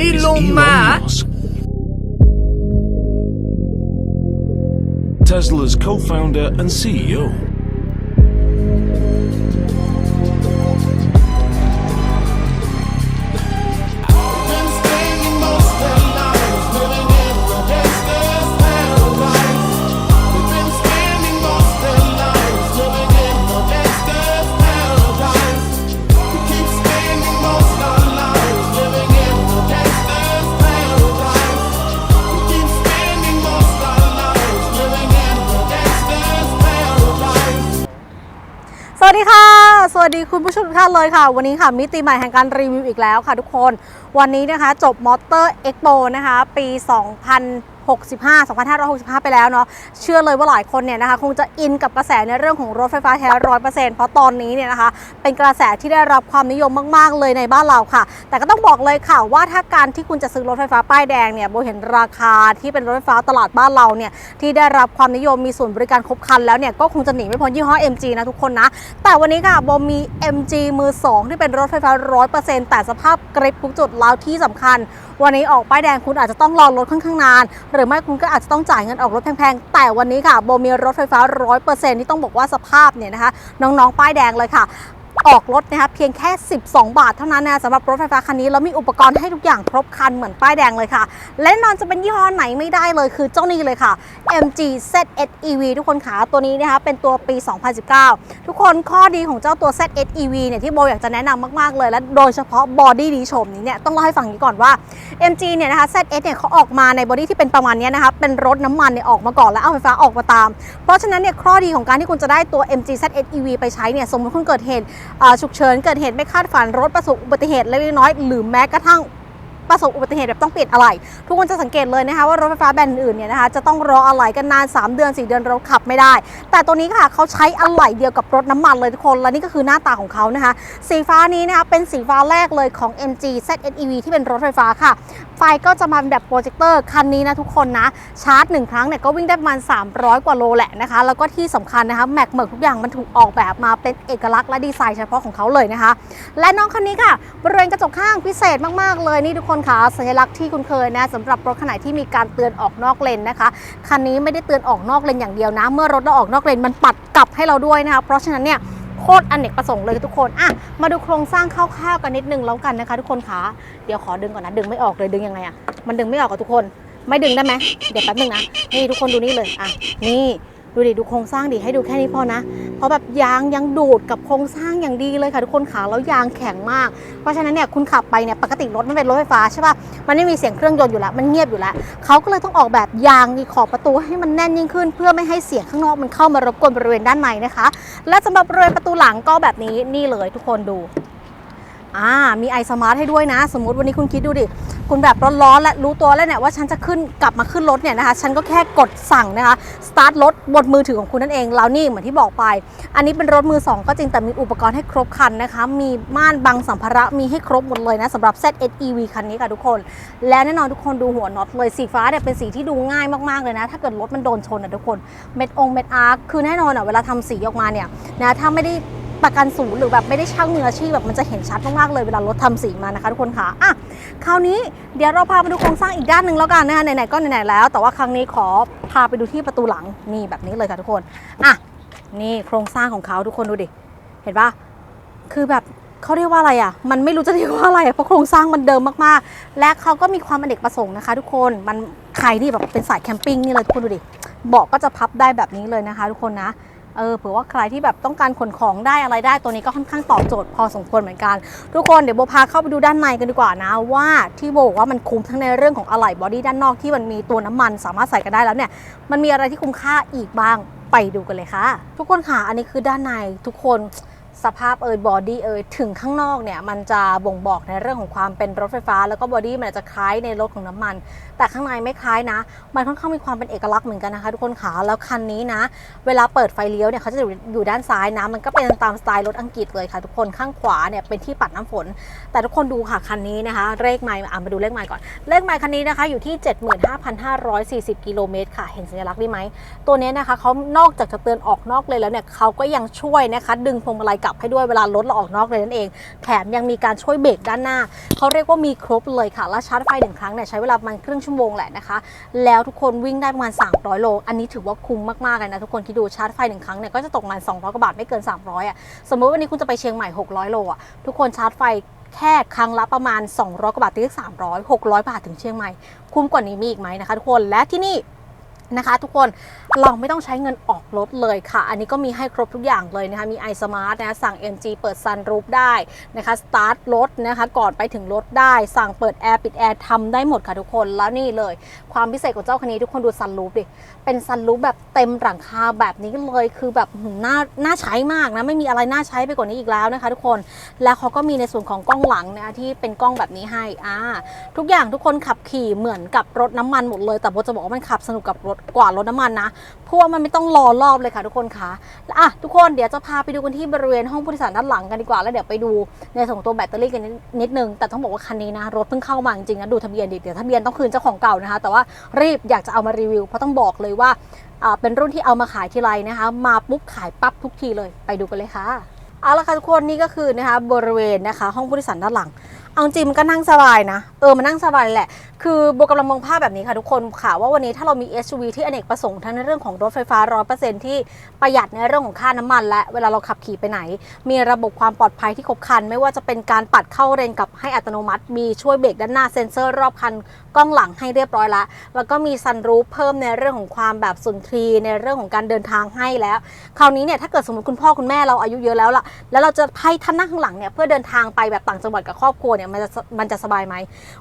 Elon Musk. Tesla's co founder and CEO. วัสดีค่ะ สวัสดีคุณผู้ชมทุกท่านเลยค่ะ วันนี้ค่ะ มิติใหม่แห่งการรีวิวอีกแล้วค่ะทุกคน วันนี้นะคะ จบมอเตอร์เอ็กโปนะคะ ปี 65 2565 ไปแล้วเนาะเชื่อเลยว่าหลายคนเนี่ยนะคะคงจะอินกับกระแสในเรื่องของรถไฟฟ้าแท้ร้อยเปอร์เซ็นต์เพราะตอนนี้เนี่ยนะคะเป็นกระแสที่ได้รับความนิยมมาก ๆ เลยในบ้านเราค่ะ แต่ก็ต้องบอกเลยค่ะว่าถ้าการที่คุณจะซื้อรถไฟฟ้าป้ายแดงเนี่ยโบเห็นราคาที่เป็นรถไฟฟ้าตลาดบ้านเราเนี่ยที่ได้รับความนิยมมีส่วนย์บริการครบคันแล้วเนี่ยก็คงจะหนีไม่พ้นยี่ห้อ MG นะทุกคนนะแต่วันนี้ค่ะโบมี MG มือ 2 ที่เป็นรถไฟฟ้า100%แต่สภาพกริบทุกจุดแล้วที่สำคัญ วันนี้ออกป้ายแดงคุณอาจจะต้องรอรถค่อนข้างนาน หรือไม่คุณก็อาจจะต้องจ่ายเงินออกรถแพงๆ แต่วันนี้ค่ะโบมีรถไฟฟ้า 100%ที่ต้องบอกว่าสภาพเนี่ยนะคะน้องๆป้ายแดงเลยค่ะ ออกรถนะคะเพียงแค่ 12 บาทเท่านั้นนะสำหรับรถไฟฟ้าคันนี้แล้วมีอุปกรณ์ให้ทุกอย่างครบคันเหมือนป้ายแดงเลยค่ะ และนอนจะเป็นยี่ห้อไหนไม่ได้เลยคือเจ้านี้เลยค่ะ MG ZS EV ทุกคนขาตัวนี้นะคะเป็นตัวปี 2019 ทุกคนข้อดีของเจ้าตัว ZS EV เนี่ยที่โบอยากจะแนะนำมากๆเลย และโดยเฉพาะบอดี้ดีโฉมนี้เนี่ยต้องเล่าให้ฟังนี้ก่อนว่า MG เนี่ยนะคะ ZS เนี่ยเขาออกมาในบอดี้ที่เป็นประมาณนี้นะคะเป็นรถน้ำมันเนี่ยออกมาก่อนแล้วเอาไฟฟ้าออกมาตาม เพราะฉะนั้นเนี่ยข้อดีของการที่คุณจะได้ตัว MG ZS EV ไปใช้เนี่ยสมมติคุณเกิดเหตุ ฉุกเฉินเกิดเหตุไม่คาดฝันรถประสบอุบัติเหตุเล็กน้อย หรือแม้กระทั่ง ประสบอุบัติเหตุแบบต้องเปลี่ยนอะไร ทุกคนจะสังเกตเลยนะคะว่ารถไฟฟ้าแบรนด์อื่นเนี่ยนะคะจะต้องรออะไหล่กันนาน 3 เดือน 4 เดือนเราขับไม่ได้ แต่ตัวนี้ค่ะเขาใช้อะไหล่เดียวกับรถน้ำมันเลยทุกคนและนี่ก็คือหน้าตาของเขานะคะ สีฟ้านี้นะคะเป็นสีฟ้าแรกเลยของ MG ZSEV ที่เป็นรถไฟฟ้าค่ะ ไฟก็จะมาเป็นแบบโปรเจคเตอร์คันนี้นะทุกคนนะชาร์จ 1 ครั้งเนี่ยก็วิ่งได้ประมาณ 300 กว่าโลแหละนะคะ แล้วก็ที่สำคัญนะคะแม็กเหมือกทุกอย่างมันถูกออกแบบมาเป็นเอกลักษณ์และดีไซน์เฉพาะของเขาเลยนะคะ และน้องคันนี้ค่ะบริเวณกระจกข้างพิเศษมากๆเลยนี่ทุกคนค่ะสัญลักษณ์ที่คุณเคยนะสำหรับรถขนาดที่มีการเตือนออกนอกเลนนะคะคันนี้ไม่ได้เตือนออกนอกเลนอย่างเดียวนะ เมื่อรถเราออกนอกเลนมันปัดกลับให้เราด้วยนะคะเพราะฉะนั้นเนี่ยโคตรอเนกประสงค์เลยทุกคนอะมาดูโครงสร้างคร่าวๆกันนิดนึงแล้วกันนะคะ ทุกคนคะเดี๋ยวขอดึงก่อนนะดึงไม่ออกเลยดึงยังไงอะมันดึงไม่ออกกับทุกคน ไม่ดึงได้ไหมเดี๋ยวแป๊บนึงนะนี่ทุกคนดูนี่เลยอะนี่ดูดิดูโครงสร้างดิให้ดูแค่นี้พอนะ เพราะแบบยางยังดูดกับโครงสร้างอย่างดีเลยค่ะทุกคนขาแล้วยางแข็งมาก เพราะฉะนั้นเนี่ยคุณขับไปเนี่ยปกติรถมันเป็นรถไฟฟ้าใช่ป่ะมันไม่มีเสียงเครื่องยนต์อยู่แล้วมันเงียบอยู่แล้วเขาก็เลยต้องออกแบบยางขอบประตูให้มันแน่นยิ่งขึ้น เพื่อไม่ให้เสียงข้างนอกมันเข้ามารบกวนบริเวณด้านในนะคะ และสำหรับบริเวณประตูหลังก็แบบนี้นี่เลยทุกคนดูอ่ามีไอสมาร์ทให้ด้วยนะ สมมติวันนี้คุณคิดดูดิ คุณแบบร้อนๆและรู้ตัวแล้วเนี่ยว่าฉันจะขึ้นกลับมาขึ้นรถเนี่ยนะคะฉันก็แค่กดสั่งนะคะสตาร์ทรถบนมือถือของคุณนั่นเองแล้วนี่เหมือนที่บอกไป อันนี้เป็นรถมือ 2 ก็จริงแต่มีอุปกรณ์ให้ครบคันนะคะมีม่านบังสัมภาระมีให้ครบหมดเลยนะสำหรับ ZSEV คันนี้ค่ะทุกคน และแน่นอนทุกคนดูหัวน็อตเลยสีฟ้าเนี่ยเป็นสีที่ดูง่ายมากๆเลยนะ ถ้าเกิดรถมันโดนชนอะทุกคนเม็ดองเม็ดอาร์คคือแน่นอนอะเวลาทำสีออกมาเนี่ยนะถ้าไม่ได้ ประกันศูนย์หรือแบบไม่ได้ช่างมืออาชีพแบบมันจะเห็นชัดมากๆเลยเวลารถทำสีมานะคะทุกคนค่ะอะคราวนี้เดี๋ยวเราพาไปดูโครงสร้างอีกด้านหนึ่งแล้วกันนะคะไหนๆก็ไหนๆแล้ว แต่ว่าครั้งนี้ขอพาไปดูที่ประตูหลังนี่แบบนี้เลยค่ะทุกคนอะนี่โครงสร้างของเขาทุกคนดูดิเห็นปะคือแบบเขาเรียกว่าอะไรอะ มันไม่รู้จะเรียกว่าอะไรเพราะโครงสร้างมันเดิมมากๆ และเขาก็มีความอเนกประสงค์นะคะ ทุกคน มันใครที่แบบเป็นสายแคมปิ้งนี่เลยทุกคนดูดิ เบาะก็จะพับได้แบบนี้เลยนะคะ ทุกคนนะ เออเผื่อว่าใครที่แบบต้องการขนของได้อะไรได้ตัวนี้ก็ค่อนข้างตอบโจทย์พอสมควรเหมือนกัน ทุกคนเดี๋ยวโบพาเข้าไปดูด้านในกันดีกว่านะ ว่าที่โบบอกว่ามันคุ้มทั้งในเรื่องของอะไหล่บอดี้ด้านนอกที่มันมีตัวน้ำมันสามารถใส่กันได้แล้วเนี่ย มันมีอะไรที่คุ้มค่าอีกบ้างไปดูกันเลยค่ะ ทุกคนค่ะอันนี้คือด้านในทุกคน สภาพเอยบอดี้เอยถึงข้างนอกเนี่ยมันจะบ่งบอกในเรื่องของความเป็นรถไฟฟ้า แล้วก็บอดี้มันจะคล้ายในรถของน้ำมัน แต่ข้างในไม่คล้ายนะ มันค่อนข้างมีความเป็นเอกลักษณ์เหมือนกันนะคะทุกคนขาแล้วคันนี้นะ เวลาเปิดไฟเลี้ยวเนี่ยเขาจะอยู่ด้านซ้ายนะมันก็เป็นตามสไตล์รถอังกฤษเลยค่ะ ทุกคนข้างขวาเนี่ยเป็นที่ปัดน้ำฝน แต่ทุกคนดูค่ะคันนี้นะคะเลขไมล์อะมาดูเลขไมล์ก่อนเลขไมล์คันนี้นะคะอยู่ที่ 75,540กิโลเมตรค่ะเห็นสัญลักษณ์ได้ไหมตัวนี้นะคะเขานอกจากจะเตือนออกนอกเลยแล้วเนี่ยเขาก็ยังช่วยนะคะดึงพวงมาลัยกลับจับให้ด้วยเวลารถเราออกนอกเลยนั่นเอง แถมยังมีการช่วยเบรกด้านหน้า เขาเรียกว่ามีครบเลยค่ะ และชาร์จไฟหนึ่งครั้งเนี่ยใช้เวลาประมาณครึ่งชั่วโมงแหละนะคะ แล้วทุกคนวิ่งได้ประมาณ 300 โล อันนี้ถือว่าคุ้มมากๆเลยนะทุกคนคิดดูชาร์จไฟหนึ่งครั้งเนี่ยก็จะตกประมาณ200กว่าบาทไม่เกิน 300อะ สมมติวันนี้คุณจะไปเชียงใหม่ 600 โลอะทุกคนชาร์จไฟแค่ครั้งละประมาณ 200กว่าบาทถึง300 600 บาทถึงเชียงใหม่ คุ้มกว่านี้มีอีกไหมนะคะทุกคนและที่นี่ นะคะ ทุกคนเราไม่ต้องใช้เงินออกรถเลยค่ะ อันนี้ก็มีให้ครบทุกอย่างเลยนะคะ มี iSmart นะสั่ง MG เปิด Sunroof ได้นะคะสตาร์ทรถนะคะ ก่อนไปถึงรถได้ สั่งเปิดแอร์ปิดแอร์ทำได้หมดค่ะทุกคน แล้วนี่เลย ความพิเศษของเจ้าคันนี้ทุกคนดู Sunroof ดิ เป็น Sunroof แบบเต็มหลังคาแบบนี้เลย คือแบบน่าน่าใช้มากนะ ไม่มีอะไรน่าใช้ไปกว่านี้อีกแล้วนะคะ ทุกคน แล้วเขาก็มีในส่วนของกล้องหลังนะที่เป็นกล้องแบบนี้ให้อ่าทุกอย่างทุกคนขับขี่เหมือนกับรถน้ำมันหมดเลย แต่โบจะบอกว่ามันขับสนุกกับรถกว่ารถน้ำมันนะ เพราะว่ามันไม่ต้องรอรอบเลยค่ะทุกคนคะอะทุกคนเดี๋ยวจะพาไปดูกันที่บริเวณห้องผู้โดยสารด้านหลังกันดีกว่า แล้วเดี๋ยวไปดูในส่วนของตัวแบตเตอรี่กันนิดนิดนึง แต่ต้องบอกว่าคันนี้นะ รถเพิ่งเข้ามาจริงๆนะดูทะเบียนดิเดี๋ยวทะเบียนต้องคืนเจ้าของเก่านะคะ แต่ว่ารีบอยากจะเอามารีวิวเพราะต้องบอกเลยว่าอ่าเป็นรุ่นที่เอามาขายทีไรนะคะ มาปุ๊บขายปั๊บทุกทีเลยไปดูกันเลยค่ะเอาละค่ะทุกคนนี่ก็คือนะคะบริเวณนะคะ ห้องผู้โดยสารด้านหลัง เอาจริงมันก็นั่งสบายนะ เออมันนั่งสบายแหละ คือโบกำลังมองภาพแบบนี้ค่ะทุกคนค่ะ ว่าวันนี้ถ้าเรามี SUV ที่อเนกประสงค์ทั้งในเรื่องของรถไฟฟ้า 100%ที่ประหยัดในเรื่องของค่าน้ำมัน และเวลาเราขับขี่ไปไหน มีระบบความปลอดภัยที่ครบครัน ไม่ว่าจะเป็นการปัดเข้าเลนกับให้อัตโนมัติ มีช่วยเบรกด้านหน้าเซ็นเซอร์รอบคันกล้องหลังให้เรียบร้อยละแล้วก็มีซันรูฟเพิ่มในเรื่องของความแบบสุนทรีในเรื่องของการเดินทางให้แล้ว คราวนี้เนี่ยถ้าเกิดสมมติคุณพ่อคุณแม่เราอายุเยอะแล้วล่ะแล้วเราจะให้ท่านนั่งข้างหลังเนี่ยเพื่อเดินทางไปแบบต่างจังหวัดกับครอบครัวเนี่ยมันจะมันจะสบายไหม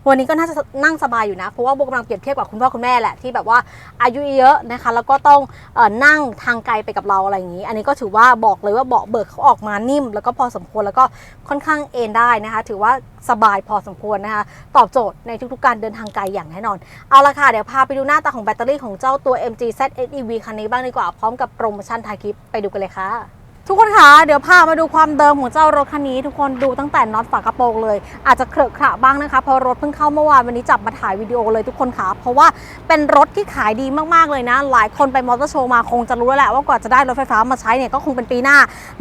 วันนี้ก็น่าจะนั่งสบายอยู่นะ เพราะว่าโบกำลังเปรียบเทียบกับคุณพ่อคุณแม่แหละที่แบบว่าอายุเยอะนะคะแล้วก็ต้องอนั่งทางไกลไปกับเราอะไรอย่างนี้ อันนี้ก็ถือว่าบอกเลยว่าเบาะเบิกเขาออกมานิ่ม แล้วก็พอสมควรแล้วก็ค่อนข้างเอนได้นะคะ ถือว่าสบายพอสมควรนะคะตอบโจทย์ในทุกๆการเดินทางไกลอย่างแน่นอน เอาละค่ะ เดี๋ยวพาไปดูหน้าตาของแบตเตอรี่ของเจ้าตัว MG Z SEV คันนี้บ้างดีกว่า พร้อมกับโปรโมชั่นทายคลิปไปดูกันเลยค่ะ ทุกคนคะเดี๋ยวพามาดูความเดิมของเจ้ารถคันนี้ ทุกคนดูตั้งแต่น็อตฝากระโปรงเลย อาจจะเครอะขระบ้างนะคะเพราะรถเพิ่งเข้าเมื่อวานวันนี้จับมาถ่ายวิดีโอเลยทุกคนคะเพราะว่าเป็นรถที่ขายดีมากๆเลยนะ หลายคนไปมอเตอร์โชว์มาคงจะรู้แล้วแหละว่ากว่าจะได้รถไฟฟ้ามาใช้เนี่ยก็คงเป็นปีหน้า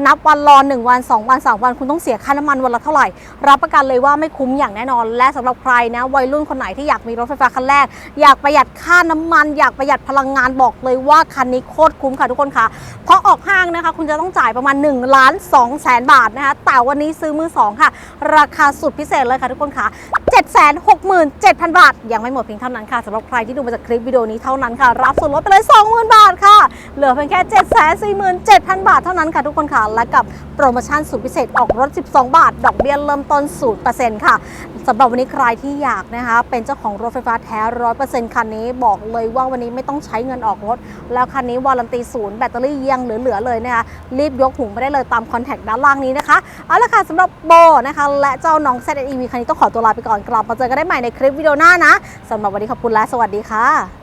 นับวันรอ1วัน2 วัน 3 วันคุณต้องเสียค่าน้ำมันวันละเท่าไหร่ รับประกันเลยว่าไม่คุ้มอย่างแน่นอน และสำหรับใครนะวัยรุ่นคนไหนที่อยากมีรถไฟฟ้าคันแรก อยากประหยัดค่าน้ำมัน อยากประหยัดพลังงานบอกเลยว่าคันนี้โคตรคุ้มค่ะทุกคนคะเพราะออกห้างนะคะ คุณจะต้องจ่ายประมาณ1ล้าน2แสนบาทนะคะแต่วันนี้ซื้อมือ 2 ค่ะ ราคาสุดพิเศษเลยค่ะทุกคนค่ะ 767,000 บาท ยังไม่หมดเพียงเท่านั้นค่ะสำหรับใครที่ดูมาจากคลิปวิดีโอนี้เท่านั้นค่ะ รับส่วนลดไปเลย 20,000 บาทค่ะ เหลือเพียงแค่ 747,000 บาทเท่านั้นค่ะทุกคนค่ะ และกับโปรโมชั่นสุดพิเศษออกรถ 12 บาท ดอกเบี้ยเริ่มต้น 0%ค่ะสำหรับวันนี้ใครที่อยากนะคะ เป็นเจ้าของรถไฟฟ้าแท้ 100%คันนี้บอกเลยว่าวันนี้ไม่ต้องใช้เงินออกรถ แล้วคันนี้วารันตีศูนย์แบตเตอรี่ยังเหลือๆเลยนะคะรีบยกหูไปได้เลยตามคอนแทคด้านล่างนี้นะคะ เอาละค่ะสำหรับโบนะคะ และเจ้าน้องแซดเอวีคันนี้ต้องขอตัวลาไปก่อนกลับมาเจอกันได้ใหม่ในคลิปวิดีโอหน้านะสำหรับวันนี้ขอบคุณและสวัสดีค่ะ